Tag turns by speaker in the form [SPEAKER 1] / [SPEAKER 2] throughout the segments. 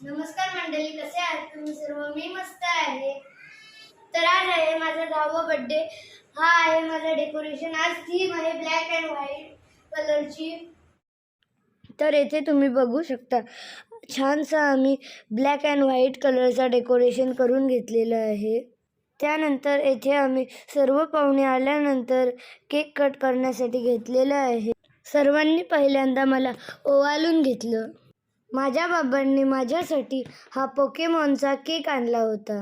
[SPEAKER 1] नमस्कार मंडळी कसे आहात तुम्ही सर्व? मी मस्त आहे. तर आज आहे माझा दहावा बर्थडे हा आहे माझा डेकोरेशन आज थीम आहे ब्लॅक अँड व्हाईट कलरची तर येथे तुम्ही बघू शकता छानसा आम्ही ब्लॅक अँड व्हाईट कलरचा डेकोरेशन करून घेतलेलं आहे. त्यानंतर येथे आम्ही सर्व पाहुणे आल्यानंतर केक कट करण्यासाठी घेतलेलं आहे. सर्वांनी पहिल्यांदा मला ओवाळून घेतलं. माझ्या बाबांनी माझ्यासाठी हा पोकेमॉनचा केक आणला होता.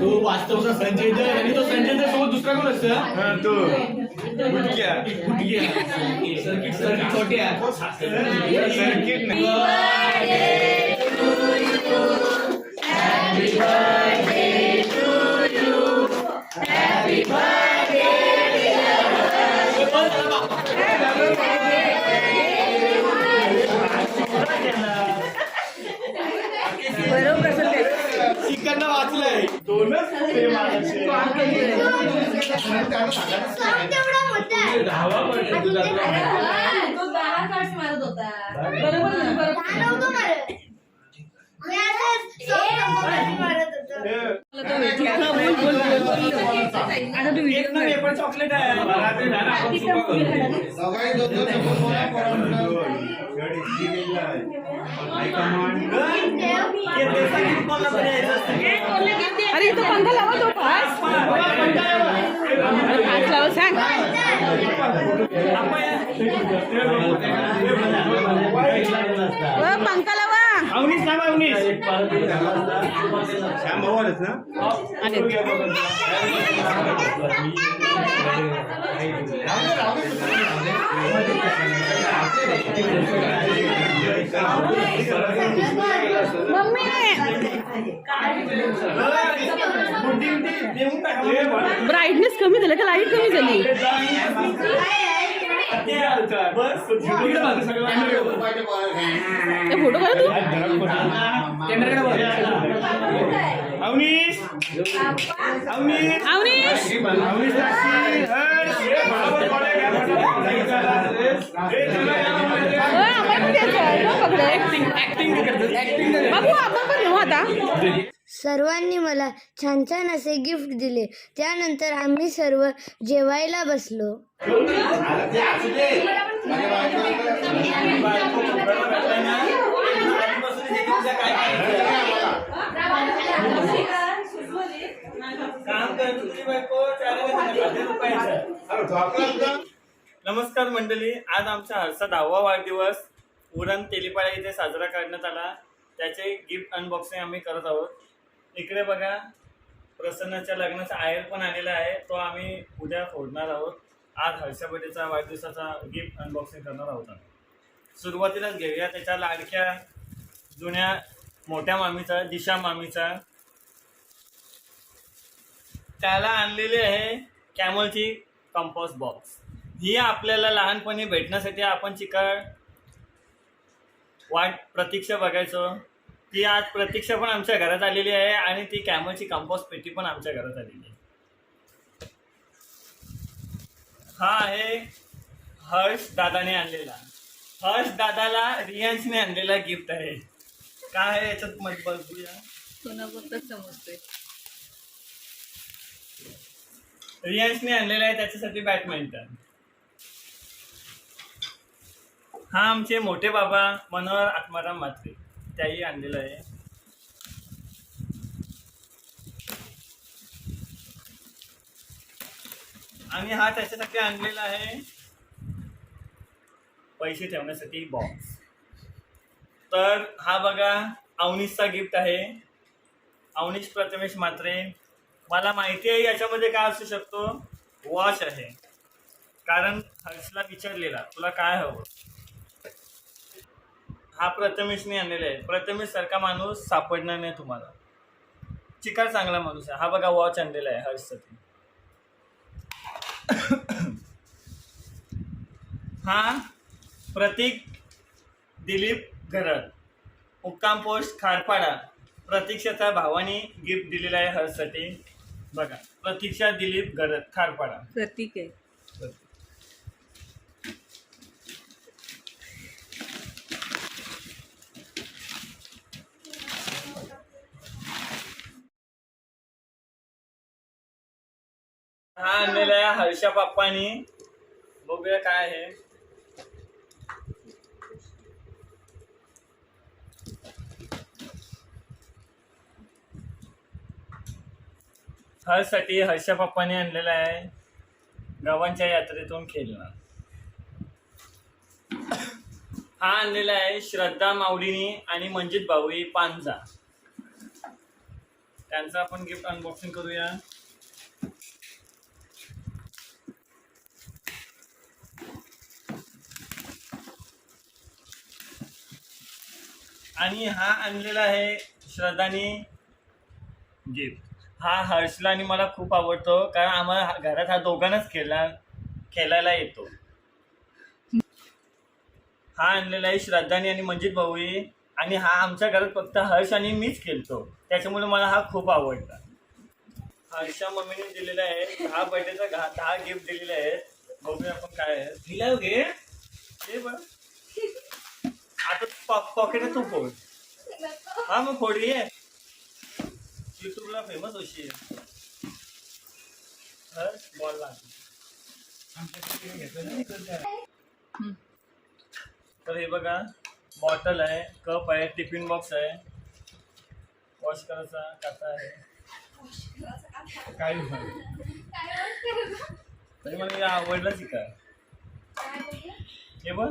[SPEAKER 2] तो वास्तवचा संजय दत्त आणि तो संजय दत्त सोबत दुसरा कोण असतं?
[SPEAKER 3] हा, तो. गुटक्या.
[SPEAKER 2] गुडघ्या सर्किट सर्किट. छोट्या.
[SPEAKER 3] सर्किट नाही.
[SPEAKER 2] वाचलंय.
[SPEAKER 3] दोनच ते
[SPEAKER 1] अजून ते
[SPEAKER 4] बरोबर ना,
[SPEAKER 2] ना पेपर चॉकलेट आहे. हे ना
[SPEAKER 3] ना
[SPEAKER 4] काढ तू
[SPEAKER 2] कॅमेराकडे बघ. अवनीश अवनीश
[SPEAKER 4] अवनीश
[SPEAKER 2] अवनीश साक्षी. बरोबर बोला, घ्या, बरोबर. हे चला,
[SPEAKER 4] अ, आपण पण तेच आहे. कोण पकडे?
[SPEAKER 2] Acting काय करतात? Acting काय
[SPEAKER 4] बाबू आपण पण घेऊ आता?
[SPEAKER 1] सर्वांनी मला छान छान असे गिफ्ट दिले. त्यानंतर आम्ही सर्व जेवायला बसलो.
[SPEAKER 2] नमस्कार मंडळी आज आमचा हर्षा दहावा वाढदिवस. उरण तेलीपाडा इथे साजरा करण्यात आला. त्याचे गिफ्ट अनबॉक्सिंग आम्ही करत आहोत. इकडे बघा प्रसन्नाच्या लग्नाचा आयर पण आलेला आहे. तो आम्ही उद्या फोडणार आहोत. आज हर्षा वाढदिवसाचा गिफ्ट अनबॉक्सिंग करणार आहोत सुरुवातीलाच घेऊया. त्याच्या लाडक्या जुन्या मोठ्या मामीचा दिशा मामीचा. त्याला आणलेली आहे कॅमलची कंपॉस बॉक्स ही आपल्याला लहानपणी भेटण्यासाठी आपण चिकळ वाट प्रतीक्षा बघायचो. ती आज प्रतीक्षा पण आमच्या घरात आलेली आहे आणि ती कॅमलची कंपोस्ट पेटी पण आमच्या घरात आलेली आहे. हा आहे हर्ष दादाने आणलेला. हर्ष दादाला रियांशने आणलेला गिफ्ट आहे. काय आहे याच्यात मत बघूया. रियांशने आणलेला आहे त्याच्यासाठी बॅडमिंटन हा आमचे मोठे बाबा मनोहर आत्माराम म्हात्रे. त्याही आणलेलं आहे. आणि हा त्याच्यासाठी आणलेला आहे पैसे ठेवण्यासाठी बॉक्स तर हा बघा अवनीशचा गिफ्ट आहे. अवनीश प्रथमेश मात्रे मला माहिती आहे याच्यामध्ये काय असू शकतो? वॉच आहे. कारण हर्षला विचारलेला तुला काय हवं? हा प्रथमेशने आणलेला आहे. प्रथमेश सारखा माणूस सापडणार नाही तुम्हाला. चिकार चांगला माणूस आहे. हा बघा वॉच आणलेला आहे हर्षसाठी हा प्रतीक दिलीप घरत मुक्काम पोस्ट खारपाडा. प्रतीक्षाचा भावाने गिफ्ट दिलेला आहे हर्षसाठी बघा प्रतीक्षा दिलीप घरत खारपाडा.
[SPEAKER 4] प्रतीक आहे.
[SPEAKER 2] हा आणलेला आहे हर्षा बाप्पानी बघूया काय आहे. हर्षसाठी हर्षा बाप्पाने आणलेला आहे गावांच्या यात्रेतून खेळणार हा आणलेला आहे श्रद्धा माऊलीनी आणि मंजित भाऊई पांजा त्यांचं आपण गिफ्ट अनबॉक्सिंग करूया. आणि हा आणलेला आहे श्रद्धानी. गिफ्ट हा हर्षला आणि मला खूप आवडतो कारण आम्हाला घरात हा दोघांनाच खेळला खेळायला येतो. हा आणलेला आहे श्रद्धानी आणि मंजित भाऊई. आणि हा आमच्या घरात फक्त हर्ष आणि मीच खेळतो. त्याच्यामुळे मला हा खूप आवडला. हर्षा मम्मीने दिलेला आहे दहा बर्थडेचा दहा दहा गिफ्ट दिलेले आहेत. बघूया आपण काय आहे. दिला घे हे बघ आता पॉ- पॉकेटात तू फोड. हा मग फोड घे युट्यूबला फेमस होशी बॉल तर हे बघा बॉटल आहे कप आहे टिफिन बॉक्स आहे. वॉश करायचा काचा आहे. काय तरी मला आवडलंच का हे बघ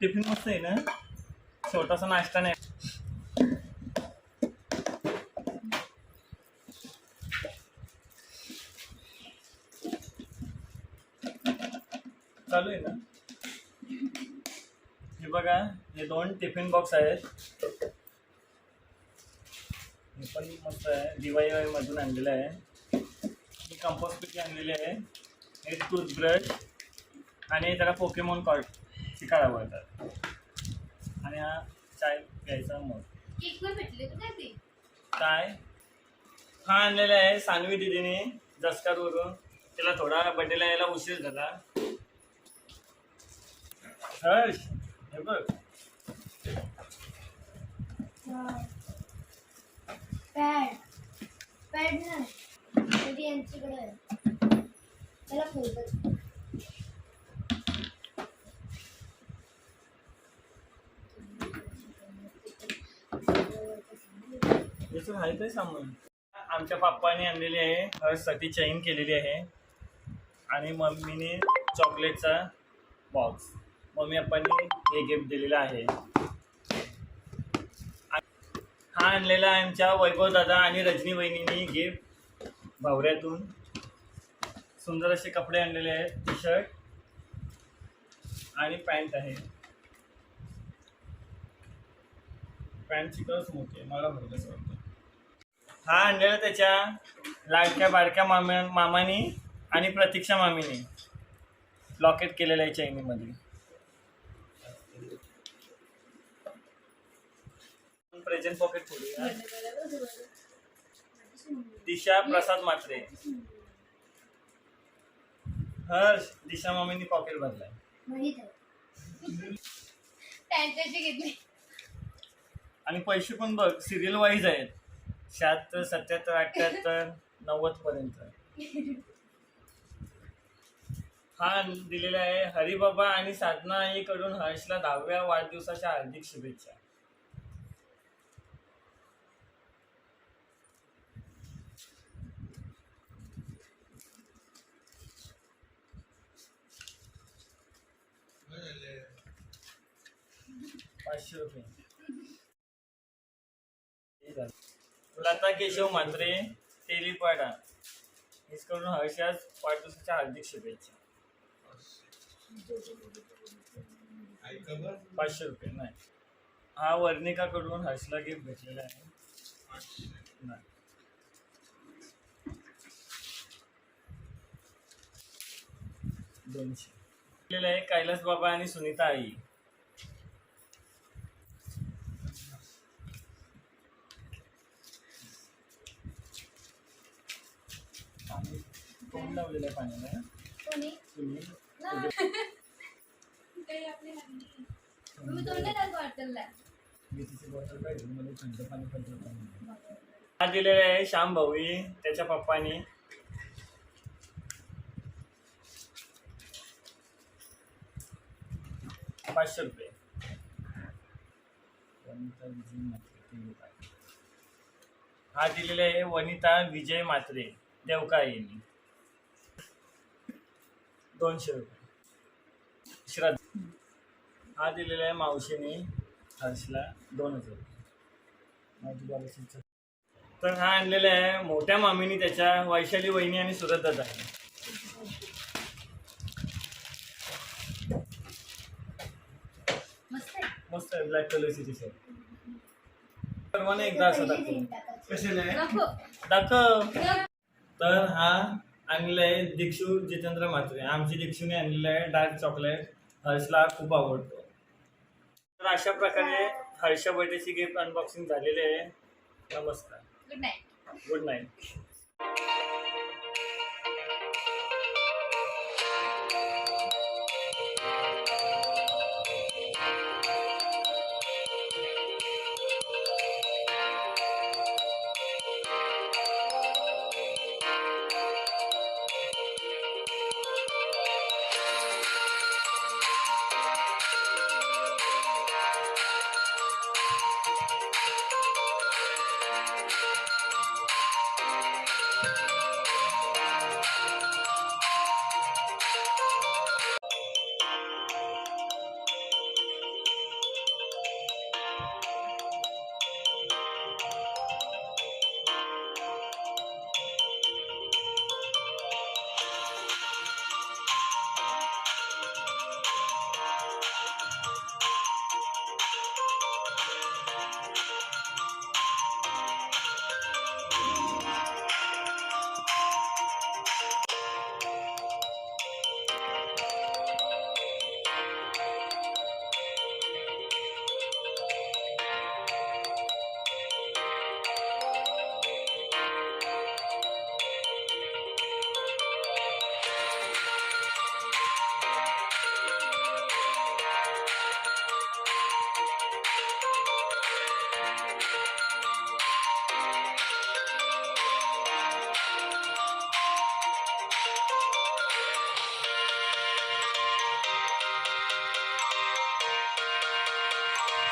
[SPEAKER 2] टिफिन मस्त आहे ना? छोटासा नाश्ता नाही. चालू आहे ना? हे बघा हे दोन टिफिन बॉक्स आहेत. हे पण मस्त आहे. दिवाळी मधून आणलेलं आहे. ही कंपोस्ट पिटी आणलेली आहे. हे टूथब्रश आणि त्याला पोकेमॉन कार्ड शिकायला आवडतात आणि हा चाय प्यायचा मग. काय हा आणलेला आहे सानवी दिदीने जसकारवरून तिला थोडा बड्डेला यायला उशीर झाला. हर्ष हे बघ.
[SPEAKER 1] पॅड पॅड नाही. तरी यांच्याकडे त्याला फोल्डर
[SPEAKER 2] याचं आहे काय सामान आमच्या पप्पाने आणलेली आहे हर्षसाठी चैन केलेली आहे. आणि मम्मीने चॉकलेटचा बॉक्स मम्मी पप्पांनी हे गिफ्ट दिलेलं आहे. हा आणलेला आहे आमच्या वैभव दादा आणि रजनी वहिनींनी गिफ्ट भावऱ्यातून. सुंदर असे कपडे आणलेले आहेत टी शर्ट आणि पॅन्ट आहे. पॅन्टची कलच मोठी आहे मला भरलं असं वाटतं हा आणलेला त्याच्या लाडक्या बारक्या मामा मामानी आणि प्रतीक्षा मामीने लॉकेट केलेलं आहे चैनीमध्ये. प्रेझेंट पॉकेट खोलूया दिशा प्रसाद मात्रे. हर्ष दिशा मामींनी पॉकेट भरलाय
[SPEAKER 1] घेतली.
[SPEAKER 2] आणि पैसे पण बघ सिरियल वाईज आहेत. शहात्तर सत्याहत्तर अठ्ठ्याहत्तर नव्वद पर्यंत. हा दिलेला आहे हरिबाबा आणि साधना कडून हर्षला दहाव्या वाढदिवसाच्या हार्दिक शुभेच्छा. पाचशे रुपये. लता केशव म्हात्रे तेलीपाडा हिसकडून हर्षाज वाढदिवसाच्या हार्दिक शुभेच्छा. पाचशे रुपये नाही. हा वर्णिकाकडून हर्षला गिफ्ट भेटलेला आहे. नाही. दोनशे. आहे कैलास बाबा आणि सुनीता आई पाणी लावलेलं आहे पाण्याला
[SPEAKER 1] कोणी?
[SPEAKER 2] तुम्ही?
[SPEAKER 1] तुम्ही? तोंडात आज वाटलं
[SPEAKER 2] मेथीची बॉटल पाहिजे मला थंड पाणी पाहिजे होतं. हा दिलेला आहे श्याम भाऊई त्याच्या पप्पानी. पाचशे रुपये. वनिता विजय म्हात्रे, तीन रुपये. हा दिलेला आहे वनिता विजय मात्रे देवकाळीनी दोनशे रुपये. श्रद्धा. हा दिलेला आहे मावशीने हर्षला दोन हजार रुपये. तर हा आणलेला आहे मोठ्या मामीनी त्याच्या वैशाली वहिनी आणि सुरत दादा
[SPEAKER 1] मस्त आहे
[SPEAKER 2] ब्लॅक कलरची टी शर्ट सर्वांना एकदा असं दाखव. दाखव. तर हा आणलेला आहे दीक्षू जितेंद्र म्हात्रे. आमची दीक्षूने आणलेला आहे डार्क चॉकलेट. हर्षला खूप आवडतो. तर अशा प्रकारे हर्षा बर्थडेची गिफ्ट अनबॉक्सिंग झालेली आहे. नमस्कार.
[SPEAKER 1] Good night
[SPEAKER 2] good night